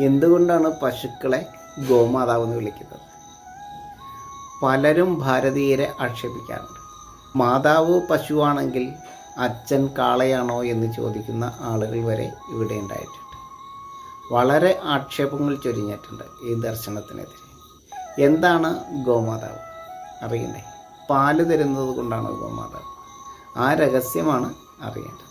എന്തുകൊണ്ടാണ് പശുക്കളെ ഗോമാതാവ് എന്ന് വിളിക്കുന്നത്? പലരും ഭാരതീയരെ ആക്ഷേപിക്കാറുണ്ട്. മാതാവ് പശുവാണെങ്കിൽ അച്ഛൻ കാളയാണോ എന്ന് ചോദിക്കുന്ന ആളുകൾ വരെ ഇവിടെ ഉണ്ടായിട്ടുണ്ട്. വളരെ ആക്ഷേപങ്ങൾ ചൊരിഞ്ഞിട്ടുണ്ട് ഈ ദർശനത്തിനെതിരെ. എന്താണ് ഗോമാതാവ്? അറിയണ്ടേ? പാൽ തരുന്നത് കൊണ്ടാണ് ഗോമാതാവ്? ആ രഹസ്യമാണ് അറിയേണ്ടത്.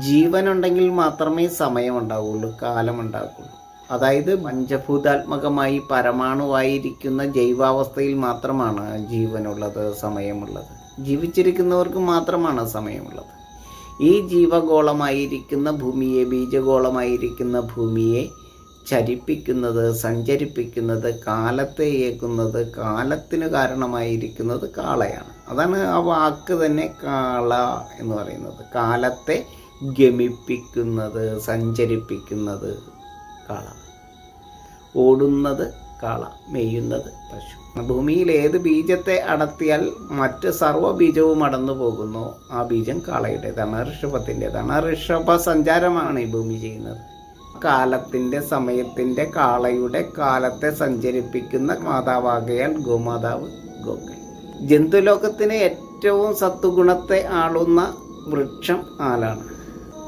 ജീവനുണ്ടെങ്കിൽ മാത്രമേ സമയമുണ്ടാവുള്ളൂ കാലമുണ്ടാകുള്ളൂ അതായത് പഞ്ചഭൂതാത്മകമായി പരമാണുവായിരിക്കുന്ന ജൈവാവസ്ഥയിൽ മാത്രമാണ് ജീവനുള്ളത് സമയമുള്ളത്. ജീവിച്ചിരിക്കുന്നവർക്ക് മാത്രമാണ് സമയമുള്ളത്. ഈ ജീവഗോളമായിരിക്കുന്ന ഭൂമിയെ ബീജഗോളമായിരിക്കുന്ന ഭൂമിയെ ചരിപ്പിക്കുന്നത് സഞ്ചരിപ്പിക്കുന്നത് കാലത്തെ ഏക്കുന്നത് കാലത്തിന് കാരണമായിരിക്കുന്നത് കാളയാണ്. അതാണ് ആ വാക്ക് തന്നെ കാള എന്ന് പറയുന്നത്. കാലത്തെ ഗമിപ്പിക്കുന്നത് സഞ്ചരിപ്പിക്കുന്നത്. കാള. ഓടുന്നത് കാള മെയ്യുന്നത് പശു. ഭൂമിയിൽ ഏത് ബീജത്തെ അടത്തിയാൽ മറ്റ് സർവ ബീജവും അടന്നു പോകുന്നു? ആ ബീജം കാളയുടേതാണ് ഋഷഭത്തിന്റെതാണ്. ഋഷഭ സഞ്ചാരമാണ് ഈ ഭൂമി ചെയ്യുന്നത്. കാലത്തിന്റെ സമയത്തിന്റെ കാളയുടെ കാലത്തെ സഞ്ചരിപ്പിക്കുന്ന മാതാവാകയാൽ ഗോമാതാവ് ഗോക്കൾ. ജന്തുലോകത്തിന് ഏറ്റവും സത്വഗുണത്തെ ആളുന്ന വൃക്ഷം ആലാണ്.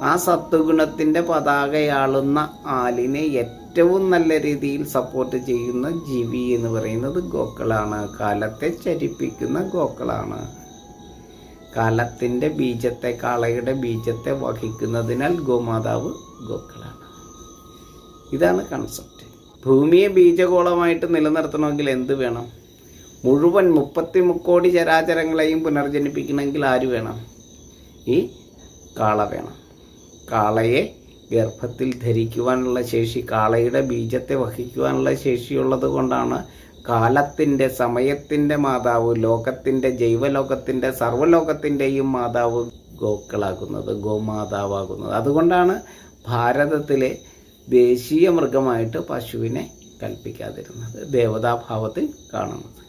ആ സത്വഗുണത്തിന്റെ പതാകയാളുന്ന ആലിനെ ഏറ്റവും നല്ല രീതിയിൽ സപ്പോർട്ട് ചെയ്യുന്ന ജീവി എന്ന് പറയുന്നത് ഗോക്കളാണ്. കാലത്തെ ചരിപ്പിക്കുന്ന ഗോക്കളാണ്. കാലത്തിന്റെ ബീജത്തെ കാളയുടെ ബീജത്തെ വഹിക്കുന്നതിനാൽ ഗോമാതാവ് ഗോക്കളാണ്. ഇതാണ് കൺസെപ്റ്റ് ഭൂമിയെ ബീജഗോളമായിട്ട് നിലനിർത്തണമെങ്കിൽ എന്ത് വേണം? മുഴുവൻ മുപ്പത്തി മുക്കോടി ചരാചരങ്ങളെയും പുനർജനിപ്പിക്കണമെങ്കിൽ ആര് വേണം? ഈ കാള വേണം. കാളയെ ഗർഭത്തിൽ ധരിക്കുവാനുള്ള ശേഷി കാളയുടെ ബീജത്തെ വഹിക്കുവാനുള്ള ശേഷിയുള്ളത് കൊണ്ടാണ് കാലത്തിന്റെ സമയത്തിന്റെ മാതാവ് ലോകത്തിന്റെ ജൈവലോകത്തിന്റെ സർവലോകത്തിന്റെയും മാതാവ് ഗോക്കളാകുന്നത് ഗോമാതാവാകുന്നത്. അതുകൊണ്ടാണ് ഭാരതത്തിലെ ദേശീയ മൃഗമായിട്ട് പശുവിനെ കൽപ്പിക്കാതിരുന്നത്. ദേവതാഭാവത്തിൽ കാണുന്നത്.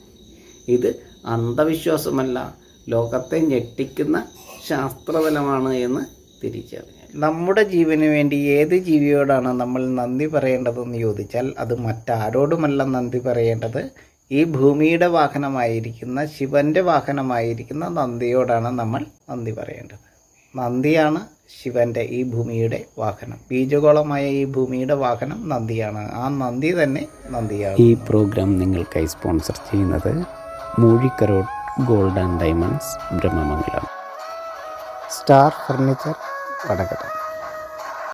ഇത് അന്ധവിശ്വാസമല്ല ലോകത്തെ ഞെട്ടിക്കുന്ന ശാസ്ത്രതലമാണ് എന്ന് തിരിച്ചറിഞ്ഞു. നമ്മുടെ ജീവന് വേണ്ടി ഏത് ജീവിയോടാണ് നമ്മൾ നന്ദി പറയേണ്ടതെന്ന് ചോദിച്ചാൽ അത് മറ്റാരോടുമല്ല നന്ദി പറയേണ്ടത്. ഈ ഭൂമിയുടെ വാഹനമായിരിക്കുന്ന ശിവന്റെ വാഹനമായിരിക്കുന്ന നന്ദിയോടാണ് നമ്മൾ നന്ദി പറയേണ്ടത്. നന്ദിയാണ് ശിവന്റെ ഈ ഭൂമിയുടെ വാഹനം. ബീജഗോളമായ ഈ ഭൂമിയുടെ വാഹനം നന്ദിയാണ്. ആ നന്ദി തന്നെ നന്ദിയാണ്. ഈ പ്രോഗ്രാം നിങ്ങൾക്കായി സ്പോൺസർ ചെയ്യുന്നത് Moozhikkarot gold and diamonds Brahmamangalam. Star furniture வணக்கம்